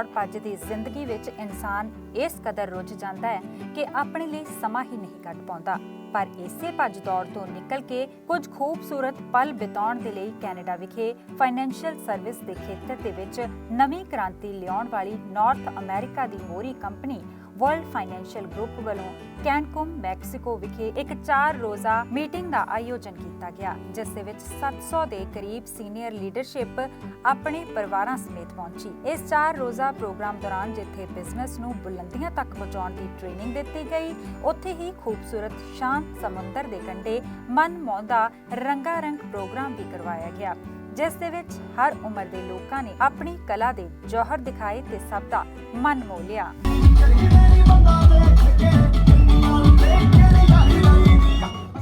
ਦੌੜ ਭੱਜ ਦੀ ਜ਼ਿੰਦਗੀ ਵਿੱਚ ਇਨਸਾਨ ਇਸ ਕਦਰ ਰੁੱਝ ਜਾਂਦਾ ਹੈ ਕਿ ਆਪਣੇ ਲਈ ਸਮਾਂ ਹੀ ਨਹੀਂ ਕੱਢ ਪਾਉਂਦਾ। ਪਰ ਇਸੇ ਭੱਜ ਦੌੜ ਤੋਂ ਨਿਕਲ ਕੇ ਕੁਝ ਖੂਬਸੂਰਤ ਪਲ ਬਿਤਾਉਣ ਦੇ ਲਈ ਕੈਨੇਡਾ ਵਿਖੇ ਫਾਈਨੈਂਸ਼ੀਅਲ ਸਰਵਿਸ ਦੇ ਖੇਤਰ ਦੇ ਵਿੱਚ ਨਵੀਂ ਕ੍ਰਾਂਤੀ ਲਿਆਉਣ ਵਾਲੀ ਨਾਰਥ ਅਮਰੀਕਾ ਦੀ ਮੋਰੀ ਕੰਪਨੀ ਵਰਲਡ ਫਾਈਨੈਂਸ਼ੀਅਲ ਗਰੁੱਪ ਵੱਲੋਂ ਕੈਨਕੁਮ, ਮੈਕਸੀਕੋ ਵਿਖੇ ਇੱਕ 4 ਰੋਜ਼ਾ ਮੀਟਿੰਗ ਦਾ ਆਯੋਜਨ ਕੀਤਾ ਗਿਆ, ਜਿਸ ਦੇ ਵਿੱਚ 700 ਦੇ ਕਰੀਬ ਸੀਨੀਅਰ ਲੀਡਰਸ਼ਿਪ ਆਪਣੇ ਪਰਿਵਾਰਾਂ ਸਮੇਤ ਪਹੁੰਚੀ। ਇਸ 4 ਰੋਜ਼ਾ ਪ੍ਰੋਗਰਾਮ ਦੌਰਾਨ ਜਿੱਥੇ ਬਿਜ਼ਨਸ ਨੂੰ ਬੁਲੰਦੀਆਂ ਤੱਕ ਪਹੁੰਚਾਉਣ ਦੀ ਟ੍ਰੇਨਿੰਗ ਦਿੱਤੀ ਗਈ, ਉੱਥੇ ਹੀ ਖੂਬਸੂਰਤ, ਸ਼ਾਂਤ ਸਮੁੰਦਰ ਦੇ ਕੰਢੇ ਮਨ ਮੋਹਦਾ ਰੰਗਾਰੰਗ ਪ੍ਰੋਗਰਾਮ ਵੀ ਕਰਵਾਇਆ ਗਿਆ, ਜਿਸ ਦੇ ਵਿੱਚ ਹਰ ਉਮਰ ਦੇ ਲੋਕਾਂ ਨੇ ਆਪਣੀ ਕਲਾ ਦੇ ਜੋਹਰ ਦਿਖਾਏ ਤੇ ਸਭ ਦਾ ਮਨ ਮੋਹ ਲਿਆ।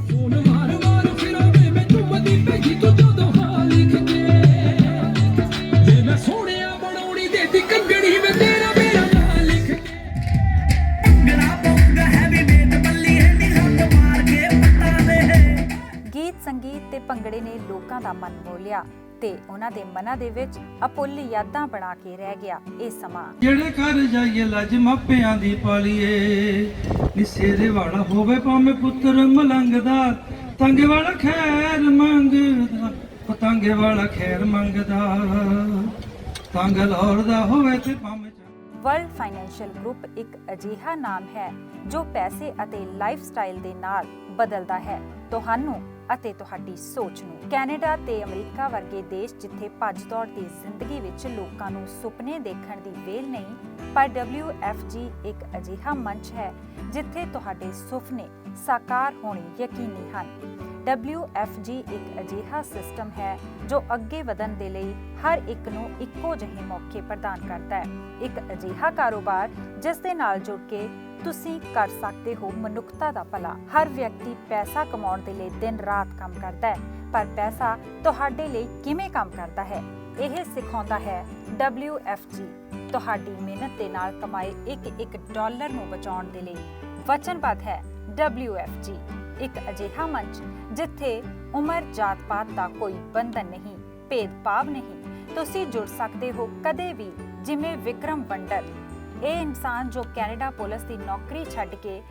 ਫੋਨ ਮਾਰ ਮਾਰ ਫਿਰਾਂਗੇ ਮੈਂ ਝੁੰਮਦੀ ਪੈਗੀ ਤੂੰ ਜਦੋਂ ਹਾਂ ਨੇ ਲੋਕਾਂ ਦਾ ਮਨ ਮੋਹ ਲਿਆ ਤੇ ਉਹਨਾਂ ਦੇ ਮਨਾਂ ਦੇ ਵਿੱਚ ਅਪੁੱਲ ਯਾਦਾਂ ਬਣਾ ਕੇ ਰਹਿ ਗਿਆ ਇਹ ਸਮਾਂ। ਜਿਹੜੇ ਘਰ ਜਾਈਏ ਲੱਜ ਮਾਪਿਆਂ ਦੀ ਪਾਲੀਏ। ਨਿਸੇਰੇ ਵਾਲਾ ਹੋਵੇ ਭਾਵੇਂ ਪੁੱਤਰ ਮਲੰਗ ਦਾ ਤੰਗੇ ਵਾਲਾ ਖੈਰ ਮੰਗਦਾ ਪਤੰਗੇ ਵਾਲਾ ਖੈਰ ਮੰਗਦਾ। ਤੰਗ ਲੋੜਦਾ ਹੋਵੇ ਤੇ ਭਾਵੇਂ ਵਰਲਡ ਫਾਈਨੈਂਸ਼ੀਅਲ ਗਰੁੱਪ ਇੱਕ ਅਜਿਹਾ ਨਾਮ ਹੈ ਜੋ ਪੈਸੇ ਅਤੇ ਲਾਈਫਸਟਾਈਲ ਦੇ ਨਾਲ ਬਦਲਦਾ ਹੈ। ਤੁਹਾਨੂੰ ਅਤੇ ਤੁਹਾਡੀ ਸੋਚ ਨੂੰ। ਕੈਨੇਡਾ ਤੇ ਅਮਰੀਕਾ ਵਰਗੇ ਦੇਸ਼ ਜਿੱਥੇ ਭੱਜ ਦੌੜ ਦੀ ਜ਼ਿੰਦਗੀ ਵਿੱਚ ਲੋਕਾਂ ਨੂੰ ਸੁਪਨੇ ਦੇਖਣ ਦੀ ਵੇਲ ਨਹੀਂ, ਪਰ WFG ਇੱਕ ਅਜਿਹਾ ਮੰਚ ਹੈ ਜਿੱਥੇ ਤੁਹਾਡੇ ਸੁਪਨੇ ਸਾਕਾਰ ਹੋਣੇ ਯਕੀਨੀ ਹਨ। WFG ਇੱਕ ਅਜਿਹਾ ਸਿਸਟਮ ਹੈ ਜੋ ਅੱਗੇ ਵਧਣ ਦੇ ਲਈ ਹਰ ਇੱਕ ਨੂੰ ਇੱਕੋ ਜਿਹੇ ਮੌਕੇ ਪ੍ਰਦਾਨ ਕਰਦਾ ਹੈ। ਇੱਕ ਅਜਿਹਾ ਕਾਰੋਬਾਰ ਜਿਸ ਦੇ ਨਾਲ ਜੁੜ ਕੇ ਤੁਸੀਂ ਕਰ ਸਕਦੇ ਹੋ ਮਨੁੱਖਤਾ ਦਾ ਭਲਾ। ਹਰ ਵਿਅਕਤੀ ਪੈਸਾ ਕਮਾਉਣ ਦੇ ਲਈ ਦਿਨ ਰਾਤ ਕੰਮ ਕਰਦਾ ਹੈ, ਪਰ ਪੈਸਾ ਤੁਹਾਡੇ ਲਈ ਕਿਵੇਂ ਕੰਮ ਕਰਦਾ ਹੈ? ਇਹ ਸਿਖਾਉਂਦਾ ਹੈ WFG ਤੁਹਾਡੀ ਮਿਹਨਤ ਦੇ ਨਾਲ ਕਮਾਏ ਇੱਕ ਇੱਕ ਡਾਲਰ ਨੂੰ ਬਚਾਉਣ ਦੇ ਲਈ ਵਚਨਬੱਧ ਹੈ WFG ਇੱਕ ਅਜਿਹਾ ਮੰਚ ਜਿੱਥੇ ਉਮਰ, ਜਾਤ ਪਾਤ ਦਾ ਕੋਈ ਬੰਧਨ ਨਹੀਂ ਭੇਦਭਾਵ ਨਹੀਂ। ਤੁਸੀਂ ਜੁੜ ਸਕਦੇ ਹੋ ਕਦੇ ਵੀ, ਜਿਵੇਂ ਵਿਕਰਮ ਵੰਡਰ। ਇਹ ਇਨਸਾਨ ਜੋ ਕੈਨੇਡਾ ਪੁਲਿਸ ਦੀ ਨੌਕਰੀ ਛੱਡ ਕੇ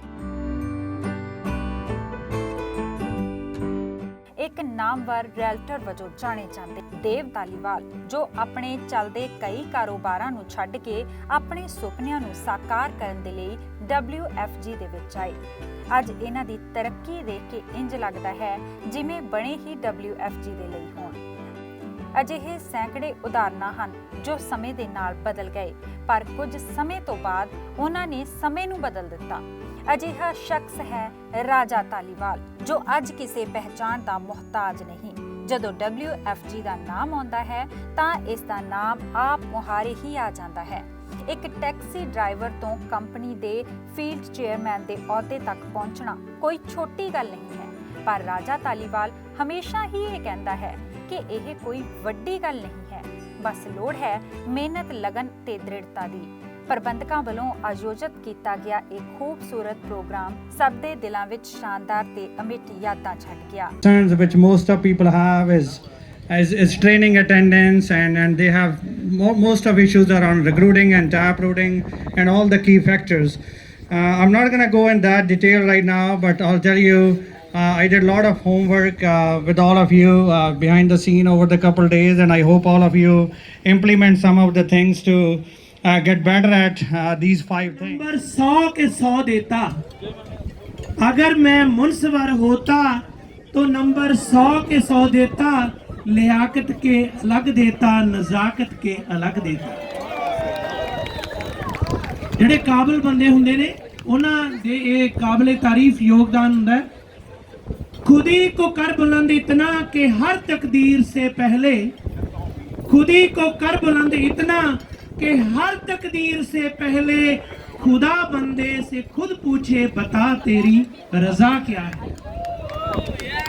ਇੱਕ ਨਾਮਵਰ ਰੈਲਟਰ ਵਜੋਂ ਜਾਣੇ ਜਾਂਦੇ। ਦੇਵ ਤਾਲੀਵਾਲ ਜੋ ਆਪਣੇ ਚੱਲਦੇ ਕਈ ਕਾਰੋਬਾਰਾਂ ਨੂੰ ਛੱਡ ਕੇ ਆਪਣੇ ਸੁਪਨਿਆਂ ਨੂੰ ਸਾਕਾਰ ਕਰਨ ਦੇ ਲਈ WFG ਦੇ ਵਿੱਚ ਆਏ। ਅੱਜ ਇਹਨਾਂ ਦੀ ਤਰੱਕੀ ਦੇਖ ਕੇ ਇੰਜ ਲੱਗਦਾ ਹੈ ਜਿਵੇਂ ਬਣੇ ਹੀ WFG ਦੇ ਲਈ ਹੋਣ। ਅਜਿਹੇ ਸੈਂਕੜੇ ਉਦਾਹਰਨਾਂ ਹਨ ਜੋ ਸਮੇਂ ਦੇ ਨਾਲ ਬਦਲ ਗਏ, ਪਰ ਕੁਝ ਸਮੇਂ ਤੋਂ ਬਾਅਦ ਉਹਨਾਂ ਨੇ ਸਮੇਂ ਨੂੰ ਬਦਲ ਦਿੱਤਾ। ਅਜਿਹਾ ਸ਼ਖਸ ਹੈ ਰਾਜਾ ਤਾਲੀਵਾਲ ਜੋ ਅੱਜ ਕਿਸੇ ਪਹਿਚਾਣ ਦਾ ਮੁਹਤਾਜ ਨਹੀਂ। ਜਦੋਂ WFG ਦਾ ਨਾਮ ਆਉਂਦਾ ਹੈ, ਤਾਂ ਇਸ ਦਾ ਨਾਮ ਆਪ ਮੁਹਾਰੇ ਹੀ ਆ ਜਾਂਦਾ ਹੈ। ਇੱਕ ਟੈਕਸੀ ਡਰਾਈਵਰ ਤੋਂ ਕੰਪਨੀ ਦੇ ਫੀਲਡ ਚੇਅਰਮੈਨ ਦੇ ਅਹੁਦੇ ਤੱਕ ਪਹੁੰਚਣਾ ਕੋਈ ਛੋਟੀ ਗੱਲ ਨਹੀਂ ਹੈ। ਪਰ ਰਾਜਾ ਤਾਲੀਵਾਲ ਹਮੇਸ਼ਾ ਹੀ ਇਹ ਕਹਿੰਦਾ ਹੈ ਕਿ ਇਹ ਕੋਈ ਵੱਡੀ ਗੱਲ ਨਹੀਂ ਹੈ। ਬਸ ਲੋੜ ਹੈ ਮਿਹਨਤ, ਲਗਨ ਤੇ ਦ੍ਰਿੜਤਾ ਦੀ। ਪ੍ਰਬੰਧਕਾਂ ਵੱਲੋਂ ਆਯੋਜਿਤ ਕੀਤਾ ਗਿਆ ਇਹ ਖੂਬਸੂਰਤ ਪ੍ਰੋਗਰਾਮ ਸਭ ਦੇ ਦਿਲਾਂ ਵਿੱਚ ਸ਼ਾਨਦਾਰ ਤੇ ਅਮਿੱਟ ਯਾਦਾਂ ਛੱਡ ਗਿਆ। Concerns which most of people have is is, is training attendance and, and they have mo- most of issues around recruiting and tap routing and all the key factors. Uh, I'm not going to go in that detail right now, but I'll tell you uh, I did a lot of homework uh, with all of you uh, behind the scene over the couple days, and I hope all of you implement some of the things to uh, get better at uh, these five things. Number सौ के सौ देता अगर मैं मुनसवर होता तो number सौ के सौ देता लियाकत के अलग देता नजाकत के अलग देता ਜਿਹੜੇ ਕਾਬਲ ਬੰਦੇ ਹੁੰਦੇ ਨੇ ਉਹਨਾਂ ਦੇ ਇਹ ਕਾਬਲੇ ਤਾਰੀਫ ਯੋਗਦਾਨ ਹੁੰਦਾ ਹੈ खुद ही को कर बुलंद इतना कि हर तकदीर से पहले खुद ही को कर बुलंद इतना कि हर तकदीर से पहले खुदा बंदे से खुद पूछे बता तेरी रजा क्या है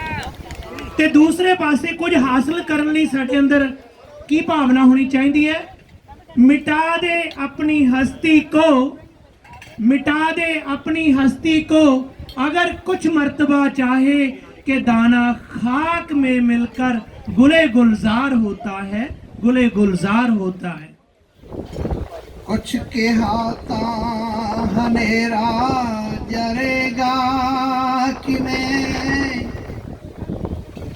ਤੇ ਦੂਸਰੇ ਪਾਸੇ ਕੁਝ ਹਾਸਲ ਕਰਨ ਲਈ ਸਾਡੇ ਅੰਦਰ ਕੀ ਭਾਵਨਾ ਹੋਣੀ ਚਾਹੀਦੀ ਹੈ ਮਿਟਾ ਦੇ ਆਪਣੀ ਹਸਤੀ को मिटा दे अपनी हस्ती को अगर कुछ मर्तबा चाहे कि दाना खाक में मिलकर गुले गुलजार होता है गुले गुलजार होता है ਕੁਛ ਕਿਹਾ ਤਾਂ ਹਨੇਰਾ ਜਰੇਗਾ ਕਿਵੇਂ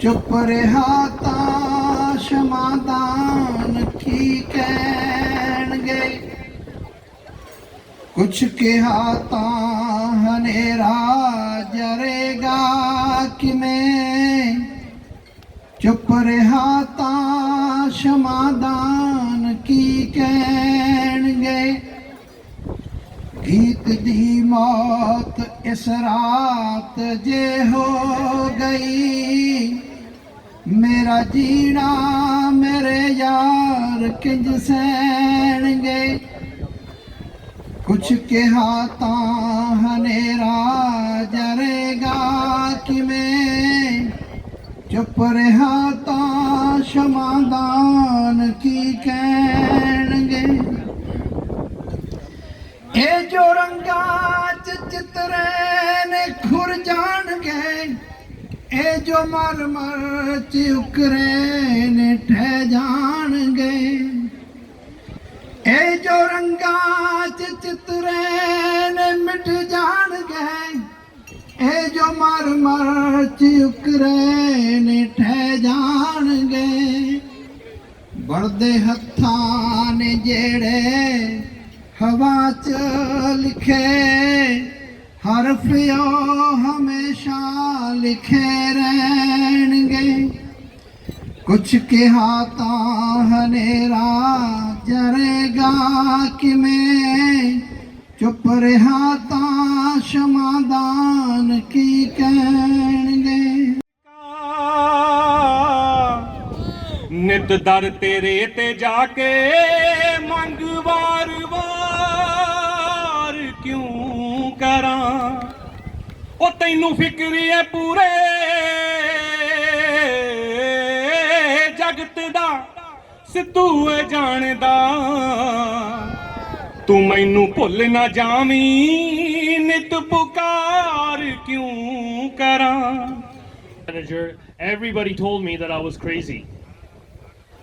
ਚੁੱਪ ਰਿਹਾ ਤਾਂ ਸ਼ਮਾਦਾਨ ਕੀ ਕਹਿਣਗੇ? ਕੁਛ ਕਿਹਾ ਤਾਂ ਹਨੇਰਾ ਜਰੇਗਾ ਕਿਵੇਂ? ਚੁੱਪ ਰਿਹਾ ਤਾਂ ਸ਼ਮਾਦਾਨ ਕੀ ਕਹਿਣਗੇ? ਗੀਤ ਦੀ ਮੌਤ ਇਸ ਰਾਤ ਜੇ ਹੋ ਗਈ ਮੇਰਾ ਜੀਣਾ ਮੇਰੇ ਯਾਰ ਕਿੰਜ ਸਹਿਣਗੇ? ਕੁਛ ਕਿਹਾ ਤਾਂ ਹਨੇਰਾ ਜਰੇਗਾ ਕਿਵੇਂ? ਚੁੱਪ ਰਿਹਾ ਤਾਂ ਸ਼ਮਾਦਾਨ ਕੀ ਕਹਿਣਗੇ? ਇਹ ਜੋ ਰੰਗਾਂ ਚ ਚਿਤਰੇ ਨੇ ਖੁਰਜਾ ਇਹ ਜੋ ਮਰ ਮਰ ਚ ਉਕਰੇ ਨੇ ਠਹਿ ਜਾਣਗੇ। ਇਹ ਜੋ ਰੰਗਾਂ ਚ ਚਿਤਰੇ ਨੇ ਮਿਟ ਜਾਣਗੇ। ਇਹ ਜੋ ਮਰ ਮਰ ਚ ਉਕਰੇ ਨੇ ਠਹਿ ਜਾਣਗੇ। ਬਣਦੇ ਹੱਥਾਂ ਨੇ ਜਿਹੜੇ ਹਵਾ ਚ ਲਿਖੇ ਹਰਫ ਉਹ ਹਮੇਸ਼ਾ ਲਿਖੇ ਰਹਿਣਗੇ। ਕੁਛ ਕਿਹਾ ਤਾਂ ਹਨੇਰਾ ਜਰੇਗਾ ਕਿਵੇਂ? ਚੁੱਪ ਰਿਹਾ ਤਾਂ ਸ਼ਮਾਦਾਨ ਕੀ ਕਹਿਣਗੇ? ਨਿਤ ਦਰ ਤੇਰੇ ਤੇ ਜਾ ਕੇ ਤੈਨੂੰ ਫਿਕਰ ਏ ਪੂਰੇ ਜਗਤ ਦਾ ਸਿੱਧੂ ਏ ਜਾਣਦਾ ਤੂੰ ਮੈਨੂੰ ਭੁੱਲ ਨਾ ਜਾਵੀਂ ਨਿਤ ਪੁਕਾਰ ਕਿਉਂ ਕਰਾਂ manager, everybody told me that I was crazy.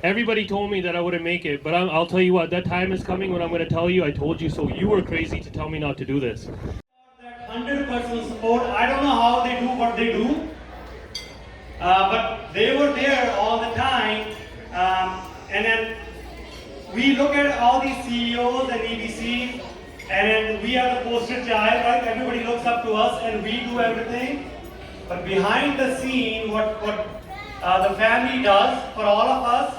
Everybody told me that I wouldn't make it, but I'm, I'll tell you what, that time is coming when I'm going to tell you, I told you so. You were crazy to tell me not to do this. 100% I don't know how they do what they do, uh, but they were there all the time. Um, and then we look at all these CEOs and EBCs, and we are the poster child, right? Everybody looks up to us, and we do everything. But behind the scene, what what uh, the family does for all of us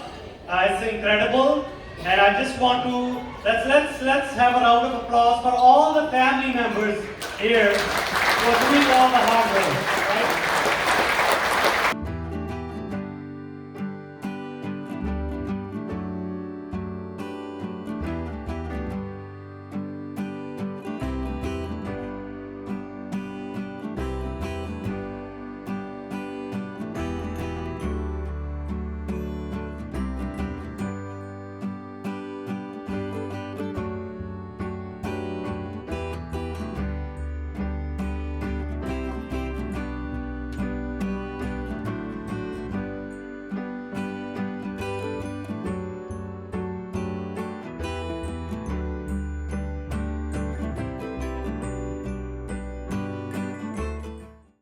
uh, is incredible. And I just want to let's let's let's have a round of applause for all the family members here Rodrigo Navarro.